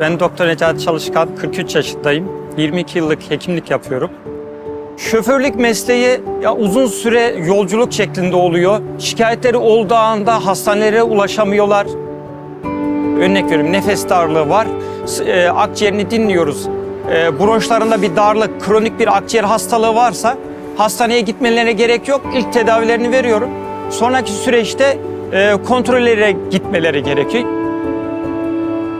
Ben Doktor Necati Çalışkan, 43 yaşındayım. 22 yıllık hekimlik yapıyorum. Şoförlük mesleği ya uzun süre yolculuk şeklinde oluyor. Şikayetleri olduğu anda hastanelere ulaşamıyorlar. Örnek veriyorum nefes darlığı var. E, akciğerini dinliyoruz. E, bronşlarında bir darlık, kronik bir akciğer hastalığı varsa hastaneye gitmelerine gerek yok. İlk tedavilerini veriyorum. Sonraki süreçte e, kontrollere gitmeleri gerekiyor.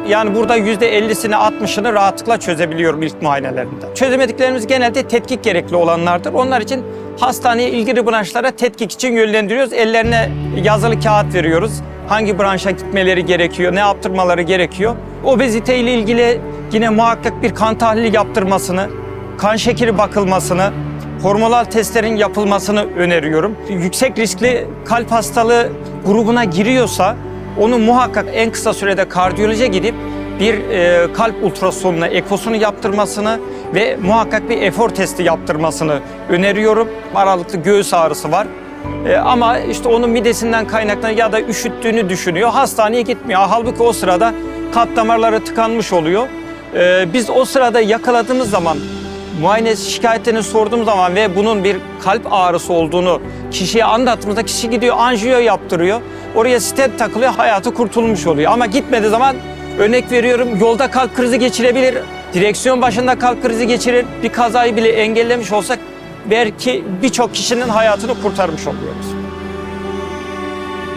Yani burada yüzde 50'sini 60'ını rahatlıkla çözebiliyorum ilk muayenelerinde. Çözemediklerimiz genelde tetkik gerekli olanlardır. Onlar için hastaneye ilgili branşlara tetkik için yönlendiriyoruz. Ellerine yazılı kağıt veriyoruz. Hangi branşa gitmeleri gerekiyor, ne yaptırmaları gerekiyor. Obezite ile ilgili yine muhakkak bir kan tahlili yaptırmasını, kan şekeri bakılmasını, hormonal testlerin yapılmasını öneriyorum. Yüksek riskli kalp hastalığı grubuna giriyorsa onu muhakkak en kısa sürede kardiyolojiye gidip bir e, kalp ultrasonuna, ekosunu yaptırmasını ve muhakkak bir efor testi yaptırmasını öneriyorum. Aralıklı göğüs ağrısı var. E, ama işte onun midesinden kaynaklanan ya da üşüttüğünü düşünüyor. Hastaneye gitmiyor. Halbuki o sırada kalp damarları tıkanmış oluyor. E, biz o sırada yakaladığımız zaman muayene şikayetlerini sorduğum zaman ve bunun bir kalp ağrısı olduğunu kişiye anlattığımızda kişi gidiyor anjiyo yaptırıyor. Oraya stent takılıyor hayatı kurtulmuş oluyor. Ama gitmediği zaman örnek veriyorum yolda kalp krizi geçirebilir. Direksiyon başında kalp krizi geçirir. Bir kazayı bile engellemiş olsak belki birçok kişinin hayatını kurtarmış oluyoruz.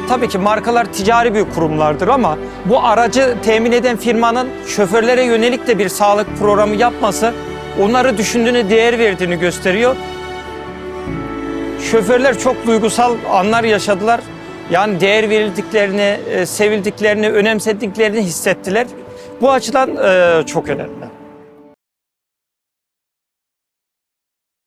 Tabii ki markalar ticari bir kurumlardır ama bu aracı temin eden firmanın şoförlere yönelik de bir sağlık programı yapması onları düşündüğünü, değer verdiğini gösteriyor. Şoförler çok duygusal anlar yaşadılar. Yani değer verildiklerini, e, sevildiklerini, önemsediklerini hissettiler. Bu açıdan e, çok önemli.